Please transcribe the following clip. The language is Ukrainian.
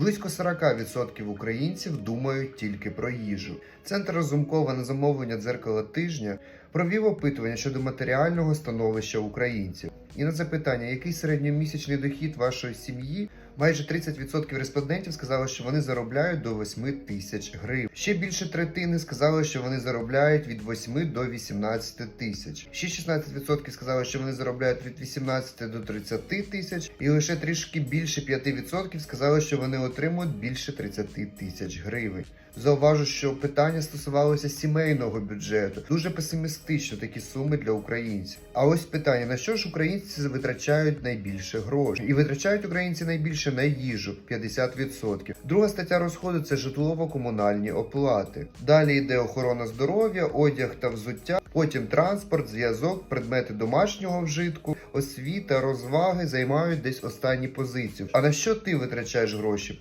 Близько 40% українців думають тільки про їжу. Центр розумкова на замовлення дзеркала тижня провів опитування щодо матеріального становища українців. І на запитання, який середньомісячний дохід вашої сім'ї, майже 30% респондентів сказали, що вони заробляють до 8 тисяч гривень. Ще більше третини сказали, що вони заробляють від 8 до 18 тисяч. Ще 16% сказали, що вони заробляють від 18 до 30 тисяч, і лише трішки більше 5% сказали, що вони отримують більше 30 тисяч гривень. Зауважу, що питання стосувалося сімейного бюджету. Дуже песимістично такі суми для українців. А ось питання: на що ж українці витрачають найбільше грошей? І витрачають українці найбільше на їжу 50%. Друга стаття розходу це житлово-комунальні оплати. Далі йде охорона здоров'я, одяг та взуття. Потім транспорт, зв'язок, предмети домашнього вжитку, освіта, розваги займають десь останні позиції. А на що ти витрачаєш гроші?